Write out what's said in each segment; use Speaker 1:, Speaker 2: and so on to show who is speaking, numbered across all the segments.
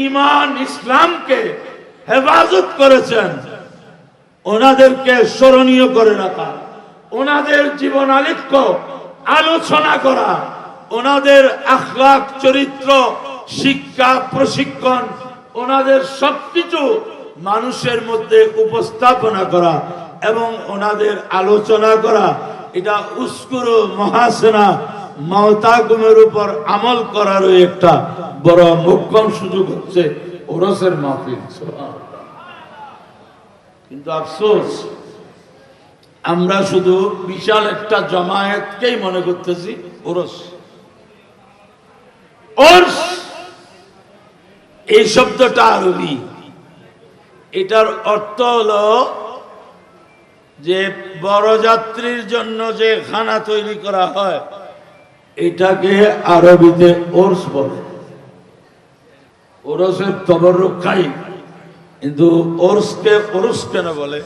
Speaker 1: ইমান ইসলামকে হেফাজত করেছেন, ওনাদেরকে স্মরণীয় করে রাখা ওনাদের জীবন আলিক্য আলোচনা করা, ওনাদের আখলাক চরিত্র, শিক্ষা, প্রশিক্ষণ, ওনাদের সবকিছু মানুষের মধ্যে উপস্থাপনা করা এবং ওনাদের আলোচনা করা, এটা উস্কুর মহাসেনা উপর আমল একটা বড় সুযোগ হচ্ছে ওরসের মাহফিল কিন্তু আফসোস, আমরা শুধু বিশাল একটা জমায়েতকেই মনে করতেছি ওরস। ওরস! এই শব্দটা আরবি এটার অর্থ হলো যে বড়যাত্রীর জন্য যে খানা তৈরি করা হয় এটাকে আরবিতে ওরস বলে। ওরসের তবরুক খাই কিন্তু ওরসকে ওরস কেন বলে?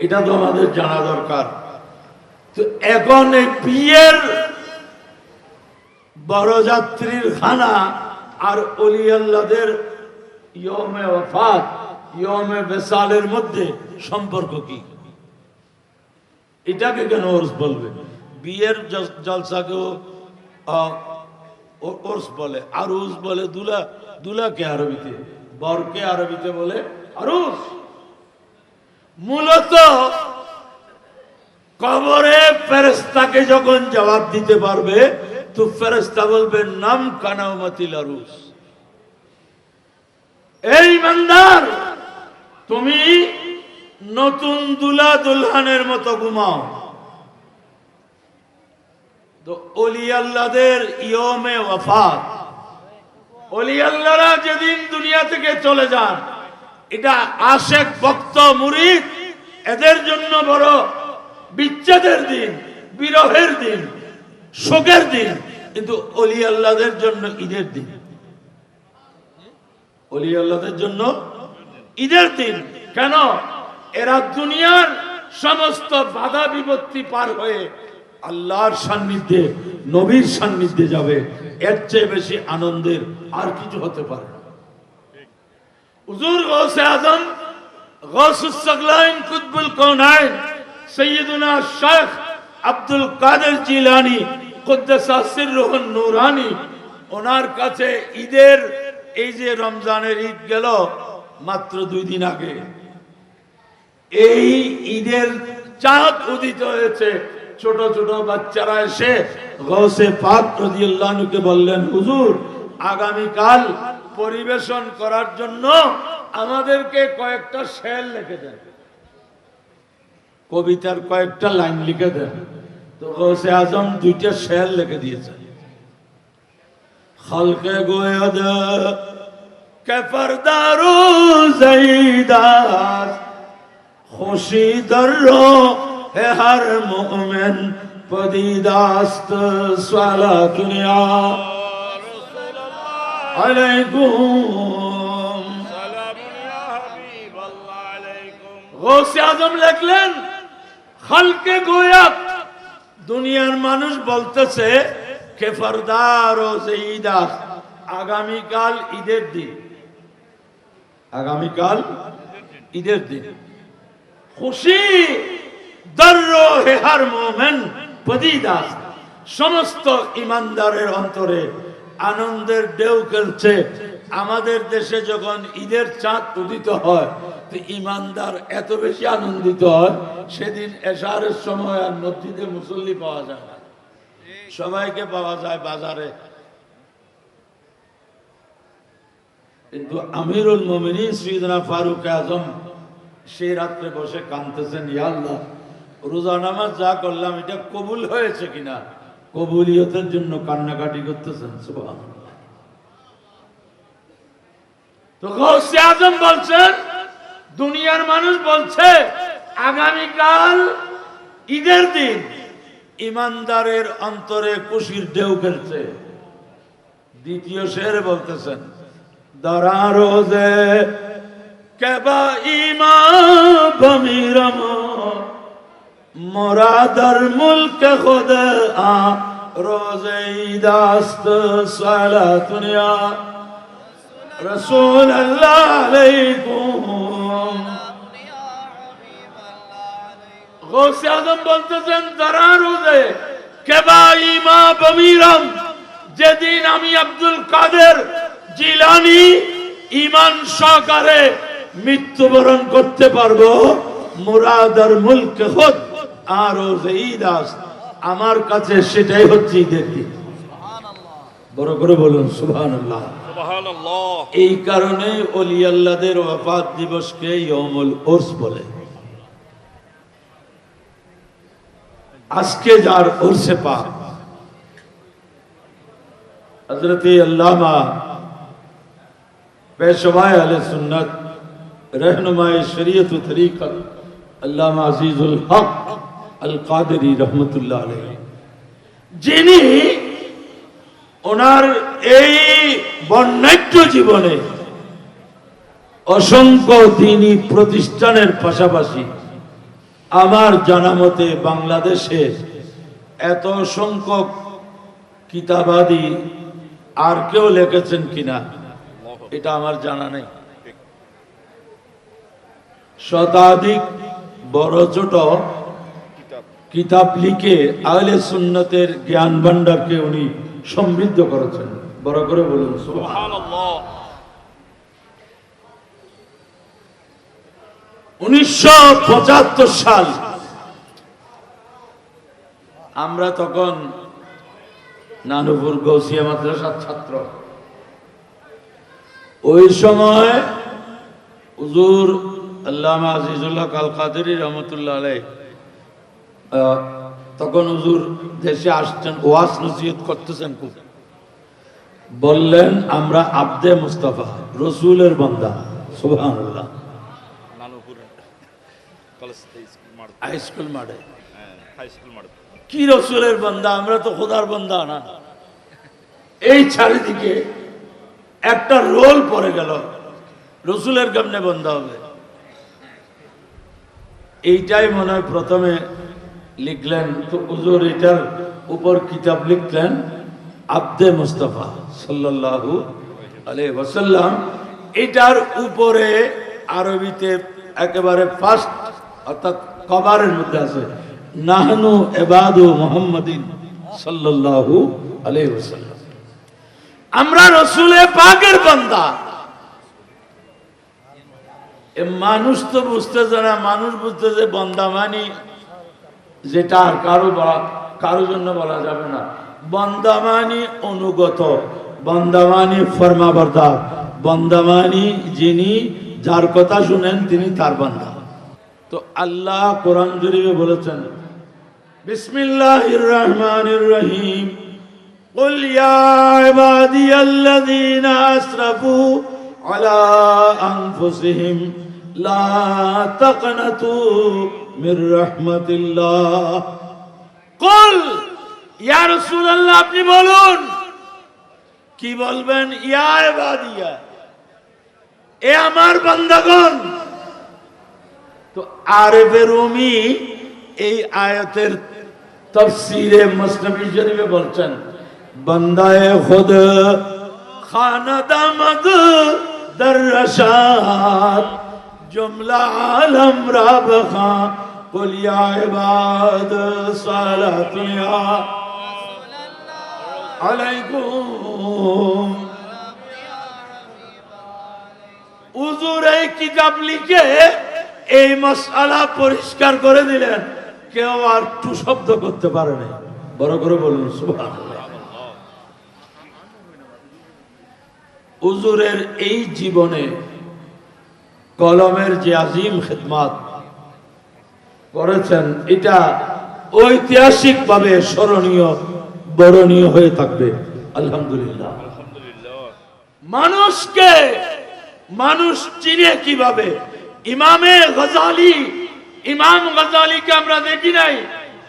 Speaker 1: এটা তো আমাদের জানা দরকার। তো এখন এই বিয়ের বড়যাত্রীর খানা আর অলি আল্লাদের ইয়মে ওফাত, ইয়মে বেসালের মধ্যে সম্পর্ক কি? এটাকে কেন ওরস বলবে? বিয়ের জলসাকেও ওরস বলে, আরুস বলে, দুলা, দুলাকে আরবিতে, বরকে আরবিতে বলে আরুস। মূলত কবরে ফেরেস্তাকে যখন জবাব দিতে পারবে, তো ফেরেস্তা বলবে, নাম কানাউমাতিল আরুস। এই মান্দার তুমি নতুন দুলা দুলহানের মতো ঘুমাও। যেদিন দুনিয়া থেকে চলে যান, এটা আশেক ভক্ত মুরিদ, এদের জন্য বড় বিচ্ছেদের দিন, বিরহের দিন, শোকের দিন, কিন্তু অলি আল্লাহদের জন্য ঈদের দিন। অলি আল্লাহদের জন্য ঈদের দিন। কেন? এরা দুনিয়ার সমস্ত বাধা বিপত্তি পার হয়ে আল্লাহর সান্নিধ্যে, নবীর সান্নিধ্যে যাবে, এর চেয়ে বেশি আনন্দের আর কিছু হতে পারে ওনার কাছে ঈদের, এই যে রমজানের ঈদ গেল, মাত্র দুই দিন আগে। এই ঈদের চাঁদ উদিত হয়েছে ছোট ছোট বাচ্চারা এসে গৌসে পাক রদিউল্লাহকে বললেন, হুজুর, আগামীকাল পরিবেশন করার জন্য আমাদেরকে কয়েকটা শেল লিখে দেন। কবিতার কয়েকটা লাইন লিখে দেন। তো গৌসে আজম দুইটা শেল লিখে দিয়েছেন খালকে গোয়াদ, কেফরদারু জৈদাস খুশি দর্রো হে হর মুমিন পদিদাস্ত সালা দুনিয়া আলাইকুম গৌসে আজম লিখলেন খালকে গোয়াত দুনিয়ার মানুষ বলতেছে কেফরদার ও জঈদাস আগামীকাল ঈদের দিন আগামীকাল ঈদের দিন খুশি দর্র হেহার মোমেন পদিদাস সমস্ত ইমানদারের অন্তরে আনন্দের ঢেউ খেলছে। আমাদের দেশে যখন ঈদের চাঁদ উদিত হয়, তো ইমানদার এত বেশি আনন্দিত হয়, সেদিন এশারের সময় আর মসজিদে মুসল্লি পাওয়া যায় না। সবাইকে পাওয়া যায় বাজারে। কিন্তু আমিরুল মোমিনী সৈয়দনা ফারুক আজম সেই রাত্রে বসে কাঁদতেছেন ইয়াল্লাহ রোজা নামাজ যা করলাম, এটা কবুল হয়েছে কিনা? কবুলিয়তের জন্য কান্নাকাটি করতেছেন গৌসে আজম বলছেন দুনিয়ার মানুষ বলছে, আগামীকাল ঈদের দিন ইমানদারের অন্তরে খুশির ঢেউ খেলছে। দ্বিতীয় শের বলতেছেন দরা রোজে, কেবা ইমা বমিরম মোরাদর মুলক খুদ আ রোজে দাস্ত সালা দুনিয়া رسول اللہ علیکم গৌসে আজম বলতেছেন দারার রোজে কেবা ইমা বমিরম যেদিন আমি আব্দুল কাদের জিলানি ইমান সহকারে মৃত্যুবরণ করতে পারবো মুরাদার মুলক হোক আর রোজে ঈদ আস আমার কাছে সেটাই হচ্ছে ঈদের দিন বড় করে বলুন সুবহানাল্লাহ
Speaker 2: সুবহানাল্লাহ
Speaker 1: এই কারণে অলি আল্লাহদের ওয়াফাত দিবসকে ইয়মুল ওরস বলে আজকে যার ওরসে পা হজরত আল্লামা পেশওয়ায় আলে সুন্নত रहनुमाए शरीयत व तरीक़त अल्लामा अजीजुल हक আল কাদেরি রহমতুল্লাহ আলহ যিনি ওনার এই বর্ণাঢ্য জীবনে অসংখ্য দিনী প্রতিষ্ঠানের পাশাপাশি আমার জানামতে বাংলাদেশে এত সংখ্যক কিতাবাদি আর কেউ লিখেছেন কিনা, এটা আমার জানা নেই। শতাধিক বড় ছোট
Speaker 2: কিতাব
Speaker 1: লিখে আহলে সুন্নতের জ্ঞান ভান্ডারকে উনি সমৃদ্ধ করেছেন। বড় করে বলুন উনিশশো পঁচাত্তর সাল আমরা তখন নানুপুর গৌসিয়া মাদ্রাসার ছাত্র। ওই সময় হুজুর আল্লামা আজিজুল্লাহ কাল কাদেরি রহমতুল্লাহ আলাই তখন হুজুর দেশে আসছেন ওয়াস নসিহত করতেছেন বললেন আমরা আব্দে মুস্তাফা রসুলের বান্দা। সুবহানাল্লাহ।
Speaker 2: নানুপুর কলেজ স্কুল মাঠ। হ্যাঁ মাঠ।
Speaker 1: কি রসুলের বান্দা? আমরা তো খোদার বান্দা না। এই চারিদিকে একটা রোল পড়ে গেল। রসুলের কেমনে বন্ধা হবে? এইটাই মনে হয় প্রথমে লিখলেন তো হুজুর এটার উপর কিতাব লিখলেন, আব্দে মুস্তফা আলাইহি ওয়াসাল্লাম। এটার উপরে আরবিতে একেবারে ফার্স্ট অর্থাৎ কভারের মধ্যে আছে, নাহনু এবাদু মুহাম্মাদিন আলাইহি ওয়াসাল্লাম। আমরা রসুলে পাকের বান্দা। মানুষ তো বুঝতেছে না, মানুষ বুঝতেছে বন্দা মানি যেটা আর কারো বলা কারো জন্য বলা যাবে না বন্দামানি অনুগত বন্দামানি ফরমাবর্দার বন্দামানি যিনি যার কথা শুনেন তিনি তার বান্দা তো আল্লাহ কোরআন জরিবে বলেছেন বিসমিল্লাহির রহমানির রহিম قل يا عبادي الذين أسرفوا على أنفسهم لا تقنطوا من رحمة الله قل يا رسول الله আপনি বলুন কি বলবেন ইয়া ইবাদিয়া এ আমার বান্দাগণ তো আরেফে রুমি এই আয়াতের তফসিরে মসনবী শরীফে বলছেন বন্দায়ে খুদ খানদামদ দরশাত জুমলা আলম রাব খান قل يا عباد صلاتنا عليكم হুজুর এই কিতাব লিখে এই মশালা পরিষ্কার করে দিলেন কেউ আর টু শব্দ করতে পারে না বড় করে বলুন সুবহানাল্লাহ হুজুরের এই জীবনে কলমের যে আজিম খেদমাত করেছেন এটা ঐতিহাসিক ভাবে স্মরণীয় বরণীয় হয়ে থাকবে। আলহামদুলিল্লাহ। মানুষকে মানুষ চিনে কীভাবে? ইমামে গজালি ইমাম গজালিকে আমরা দেখি নাই।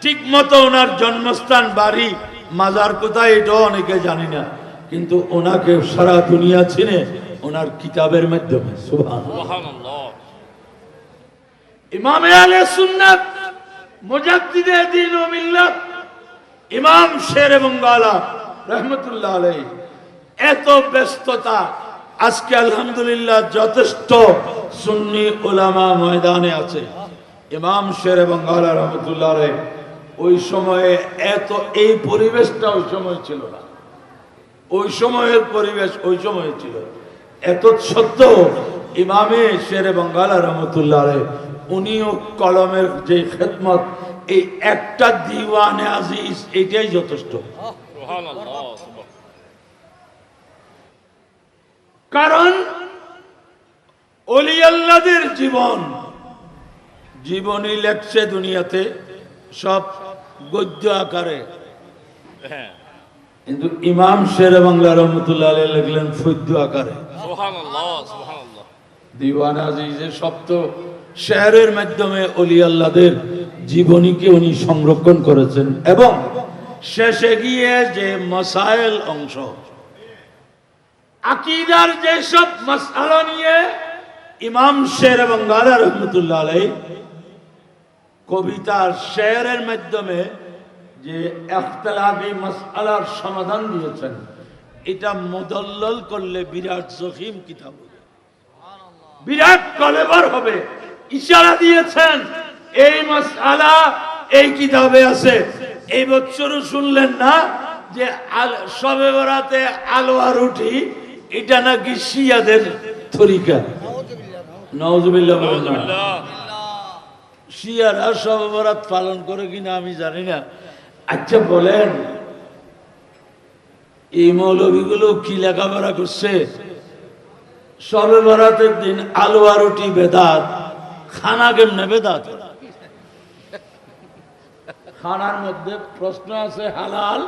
Speaker 1: ঠিক মতো ওনার জন্মস্থান বাড়ি মাজার কোথায় এটাও অনেকে জানি না। কিন্তু ওনাকে সারা দুনিয়া চিনে ওনার কিতাবের মাধ্যমে
Speaker 2: সুবহানাল্লাহ।
Speaker 1: ইমামে আলে সুন্নাত মুজাদ্দিদে দ্বীন ও মিল্লাত, ইমাম শের এবং গালা, রহমতুল্লাহ আলাইহি। এত ব্যস্ততা, আজকে আলহামদুলিল্লাহ যথেষ্ট সুন্নি ওলামা ময়দানে আছে। ইমাম শের আলা রহমতুল্লাহ রে ওই সময়ে এত, এই পরিবেশটা ওই সময় ছিল না। ওই সময়ের পরিবেশ ওই সময় ছিল। এত সত্য, ইমামে শের আলা রহমতুল্লাহ রে উনিও কলমের যে খেদমত এই একটা দিওয়ানে আজিজ এটাই যথেষ্ট। কারণ অলিয়াল্লাদের জীবন জীবনী লেখছে দুনিয়াতে সব গদ্য আকারে।
Speaker 2: হ্যাঁ
Speaker 1: কিন্তু ইমাম শের বাংলা রহমতুল্লাহ আলী লিখলেন ফদ্য আকারে। দিওয়ান আজিজের সপ্ত শেয়ারের মাধ্যমে অলি আল্লাদের জীবনীকে উনি সংরক্ষণ করেছেন এবং শেষে গিয়ে যে মাসাইল অংশ, আকিদার যেসব মাসালা নিয়ে ইমাম শের এবং গালা রহমতুল্লাহ আলাই কবিতার শেয়ারের মাধ্যমে যে একতলাফি মাসালার সমাধান দিয়েছেন, এটা মুদল্লল করলে বিরাট জখিম কিতাব। বিরাট কলেবর হবে ইশারা দিয়েছেন, এই মাসালা এই কিতাবে আছে। এই বছরও শুনলেন না যে সবে বরাতে আলোয়া রুটি, এটা নাকি শিয়াদের তরিকা? শিয়ারা সবে বরাত পালন করে কিনা আমি জানি না। আচ্ছা বলেন, এই মৌলবীগুলো কি লেখাপড়া করছে? সবে বরাতের দিন আলু আর রুটি বেদাত খানা কেমনে বেদাত খানার মধ্যে প্রশ্ন আছে হালাল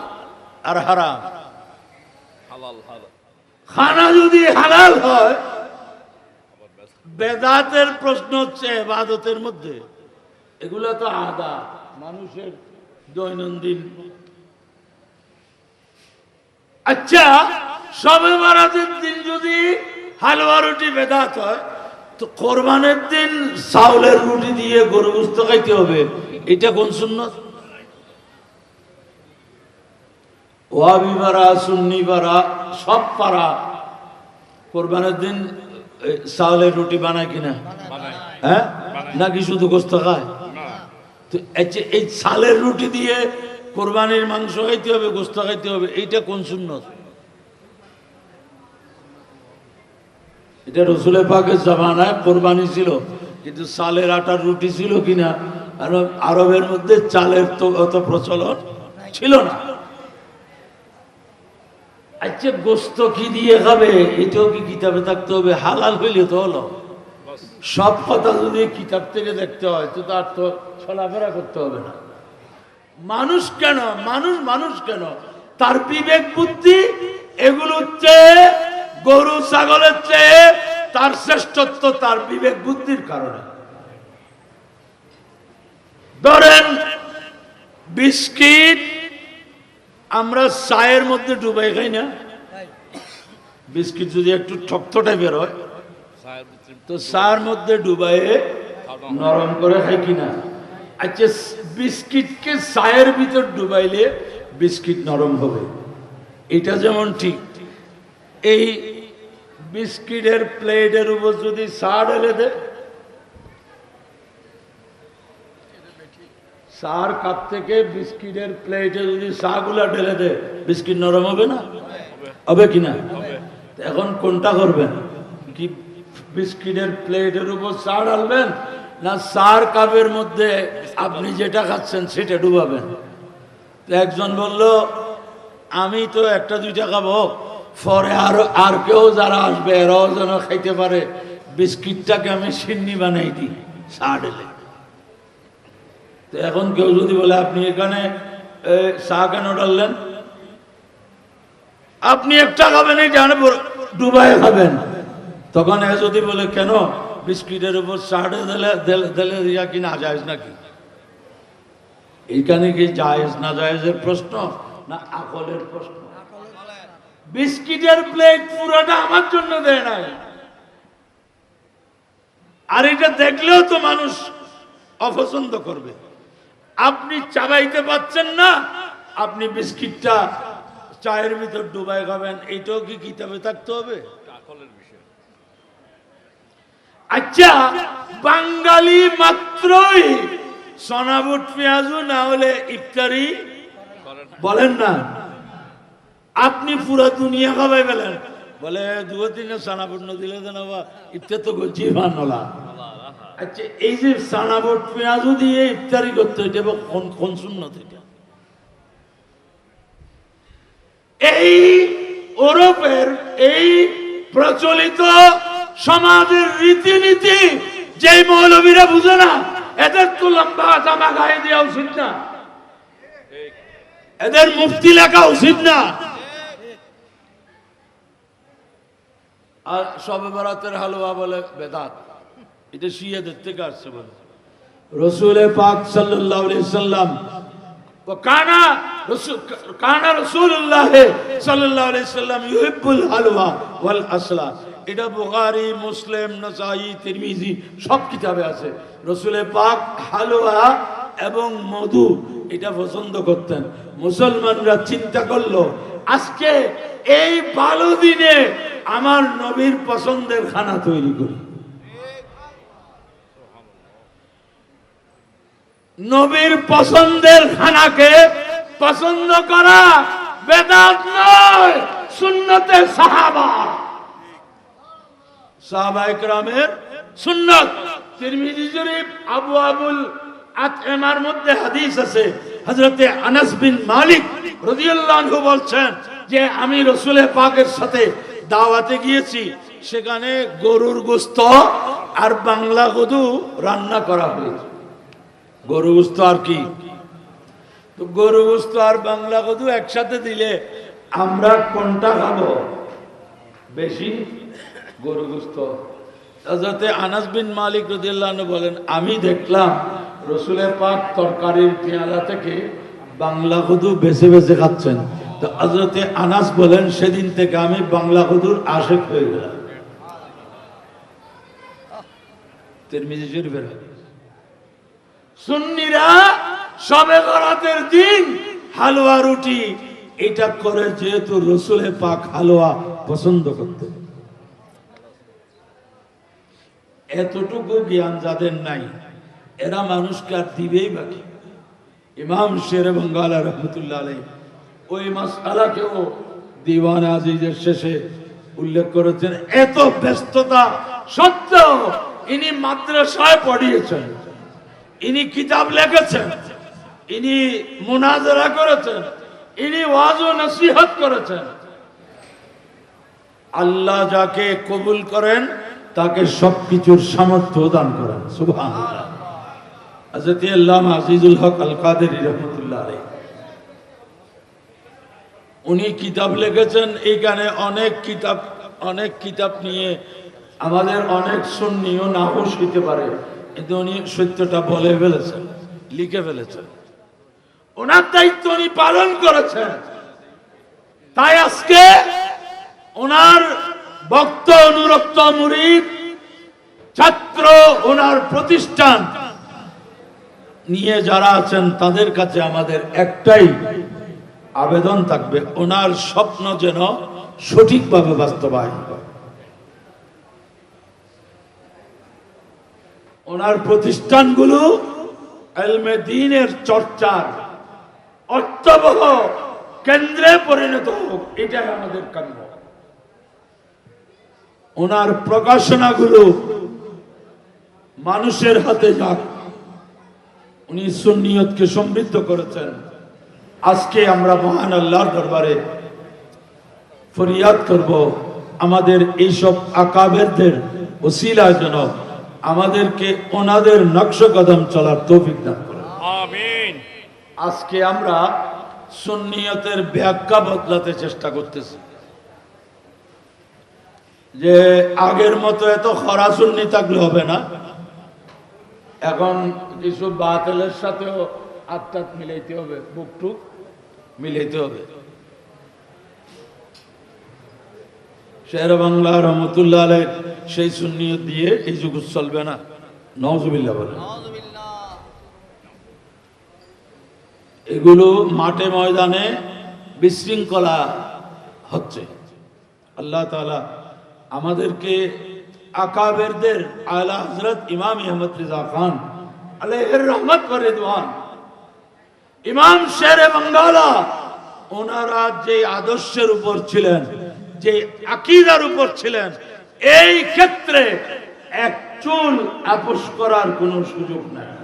Speaker 1: আর হারাম?
Speaker 2: হালাল
Speaker 1: খানা যদি হালাল হয় বেদাতের প্রশ্ন হচ্ছে এবাদতের মধ্যে। এগুলো তো আদা মানুষের দৈনন্দিন। আচ্ছা সবে মারাতের দিন যদি হালুয়া রুটি বেদাত হয় কোরবানের দিন চাউলের রুটি দিয়ে গরু গুস্ত খাইতে হবে। এটা কোন সুন্নত? ওয়াবি সুন্নি সব পাড়া কোরবানের দিন চাউলের রুটি বানায় কিনা? হ্যাঁ? নাকি শুধু গোস্ত খায়? তো এই চালের রুটি দিয়ে কোরবানির মাংস খাইতে হবে, গোস্ত খাইতে হবে, এইটা কোন সুন্নত? এটা রসুলের পাকের জামানায় কোরবানি ছিল, কিন্তু চালের আটার রুটি ছিল কিনা, আর আরবের মধ্যে চালের তো অত প্রচলন ছিল না। আচ্ছা গোস্ত কি দিয়ে খাবে? এটাও কি কিতাবে থাকতে হবে? হালাল হইলে তো হলো। সব কথা যদি কিতাব থেকে দেখতে হয়, তো তার তো চলাফেরা করতে হবে না। মানুষ কেন? মানুষ মানুষ কেন? তার বিবেক, বুদ্ধি, এগুলো চেয়ে গরু ছাগলের চেয়ে তার শ্রেষ্ঠত্ব, তার বিবেক বুদ্ধির কারণে। ধরেন, বিস্কিট আমরা চায়ের মধ্যে ডুবাই খাই না। বিস্কিট যদি একটু ঠকতো টাইপের হয় তো চার মধ্যে ডুবাইয়ে নরম করে খাই কিনা। আচ্ছা বিস্কিটকে চায়ের ভিতর ডুবাইলে বিস্কিট নরম হবে। এটা যেমন ঠিক, এই বিস্কিটের প্লেটের উপর যদি চা ঢেলে দে। চার কাপ থেকে বিস্কিটের প্লেটে যদি চা গুলা ঢেলে দে বিস্কিট নরম হবে না? হবে কিনা এখন কোনটা করবেন? কি বিস্কিটের প্লেটের উপর চা ঢালবেন না চার কাপের মধ্যে আপনি যেটা খাচ্ছেন সেটা ডুবাবেন? তো একজন বলল আমি তো একটা দুইটা খাব। পরে আর আর কেউ যারা আসবে, এরাও যেন খাইতে পারে। বিস্কিটটাকে আমি সিন্নি বানাই দিই চা ঢেলে তো এখন কেউ যদি বলে, আপনি এখানে চা কেন ডাললেন? আপনি একটা খাবেন এই জানে ডুবাই খাবেন। তখন এ যদি বলে, কেন? বিস্কিটের উপর চাড়ে দিলে দিলে- দিয়া কি না যায় নাকি? এইখানে কি জায়েজ না জায়েজের প্রশ্ন, না আকলের প্রশ্ন? বিস্কিটের প্লেট পুরোটা আমার জন্য দেয় নাই। আর এটা দেখলেও তো মানুষ অপছন্দ করবে। আপনি চাবাইতে পাচ্ছেন না আপনি বিস্কিটটা চায়ের ভিতর ডুবাই খাবেন এটাও কি কিতাবে থাকতে হবে? আচ্ছা বাঙালি মাত্রই সনাবুট পেঁয়াজু না হলে ইফতারি বলেন না। আপনি পুরো দুনিয়া খাবাই পেলেন বলে দু তিনে সানাবুট ন দিলে দেন ইফতার তো করছি
Speaker 2: রাহা
Speaker 1: আচ্ছা এই যে সানাবুট পেঁয়াজু দিয়ে ইফতারি করতে হইতে হবে কোন কোন শূন্য থেকে এই ওরপের এই প্রচলিত সমাজের রীতিনীতি যে মৌলবীরা বুঝে না, এদের তো লম্বা জামা গায়ে দেওয়া উচিত না। এদের মুক্তি লেখা উচিত না। আর সবে বরাতের হালুয়া বলে বেদাত। এটা শিয়াদের থেকে আসছে বলে রসুলে পাক আলাইহি সাল্লাম কানা কানা রাসূলুল্লাহ সাল্লাল্লাহু আলাইহি সাল্লাম ইউহিব্বুল হালওয়া ওয়াল আসলা। এটা বুখারী, মুসলিম, নাসাই, তিরমিজি সব কিতাবে আছে। রসুলে পাক হালুয়া এবং মধু এটা পছন্দ করতেন। মুসলমানরা চিন্তা করল, আজকে এই ভালো দিনে আমার নবীর পছন্দের খানা তৈরি করি। নবীর পছন্দের খানাকে পছন্দ করা বেদাত নয় সুন্নতে সাহাবা। সাহাবা ইকরামের সুন্নত। তিরমিজি শরীফ, আবু আবুল আতএমার মধ্যে হাদিস আছে, হযরতে আনাস বিন মালিক রাদিয়াল্লাহু আনহু বলছেন যে, আমি রসুলের পাকের সাথে দাওয়াতে গিয়েছি, সেখানে গরুর গোস্ত আর বাংলা গদু রান্না করা হয়েছে গরু গোস্ত আর কি? তো গরু গোস্ত আর বাংলা কদু একসাথে দিলে আমরা কোনটা খাব? বেশি গরু গোস্ত। যাতে আনাস বিন মালিক রদিয়াল্লাহ বলেন, আমি দেখলাম রসুলের পাক তরকারির পেয়ালা থেকে বাংলা কদু বেছে বেছে খাচ্ছেন। হজরতে আনাস বলেন, সেদিন থেকে আমি বাংলা কদুর আশেক হয়ে গেলাম। হালুয়া রুটি এটা করে যেহেতু রসুলে পাক হালুয়া পছন্দ করতে। এতটুকু জ্ঞান যাদের নাই, এরা মানুষকে আর দিবেই বাকি। ইমাম শের বঙ্গাল রহমতুল্লাহ আলাই ওই মাসালাকেও দিওয়ান আজিজের শেষে উল্লেখ করেছেন, এত ব্যস্ততা সত্ত্বেও ইনি মাদ্রাসায় পড়িয়েছেন, ইনি কিতাব লিখেছেন, ইনি মুনাজারা করেছেন, ইনি ওয়াজ ও নসিহত করেছেন। আল্লাহ যাকে কবুল করেন, তাকে সবকিছুর সামর্থ্য দান করেন। হযরত আল্লামা আজিজুল হক আল কাদেরী রহমাতুল্লাহ আলাইহি। উনি কিতাব লিখেছেন এইখানে অনেক কিতাব অনেক কিতাব নিয়ে আমাদের অনেক সুন্নিও নাহুশ হইতে পারে, কিন্তু উনি সত্যটা বলে ফেলেছেন, লিখে ফেলেছেন। ওনার দায়িত্ব উনি পালন করেছেন। তাই আজকে ওনার ভক্ত অনুরক্ত মুরিদ, ছাত্র ওনার প্রতিষ্ঠান নিয়ে যারা আছেন, তাদের কাছে আমাদের একটাই আবেদন থাকবে, ওনার স্বপ্ন যেন সঠিকভাবে বাস্তবায়ন হয়। ওনার প্রতিষ্ঠানগুলো এলমে দিনের চর্চার অর্থবহ কেন্দ্রে পরিণত হোক, এটাই আমাদের কাম্য। ওনার প্রকাশনাগুলো মানুষের হাতে যাক। উনি সুন্নিয়তকে সমৃদ্ধ করেছেন। আজকে আমরা মহান আল্লাহর দরবারে ফরিয়াদ করব। আমাদের এইসব আকাবেরদের ওসিলা যেন আমাদেরকে ওনাদের নকশ কদম চলার তৌফিক দান করেন।
Speaker 2: আমিন।
Speaker 1: আজকে আমরা সুন্নিয়তের ব্যাখ্যা বদলাতে চেষ্টা করতেছি। যে আগের মতো এত খরা সুন্নি থাকলে হবে না। এখন কিছু বাতিলের সাথেও আত্মাত মিলাইতে হবে বুক টুক মিলাইতে হবে। শের বাংলা রহমতুল্লাহ আলের সেই সুন্নিয়ত দিয়ে এই যুগ চলবে না। নজবিল্লা বলে এগুলো মাঠে ময়দানে বিশৃঙ্খলা হচ্ছে। আল্লাহ তাআলা আমাদেরকে আকাবেরদের আলা হজরত ইমাম আহমদ রিজা খান আলাইহির রহমত ওয়া রিদওয়ান ইমাম শেরে বাঙ্গালা, ওনারা যে আদর্শের উপর ছিলেন, যে আকিদার উপর ছিলেন, এই ক্ষেত্রে এক চুল আপোষ করার কোনো সুযোগ নাই।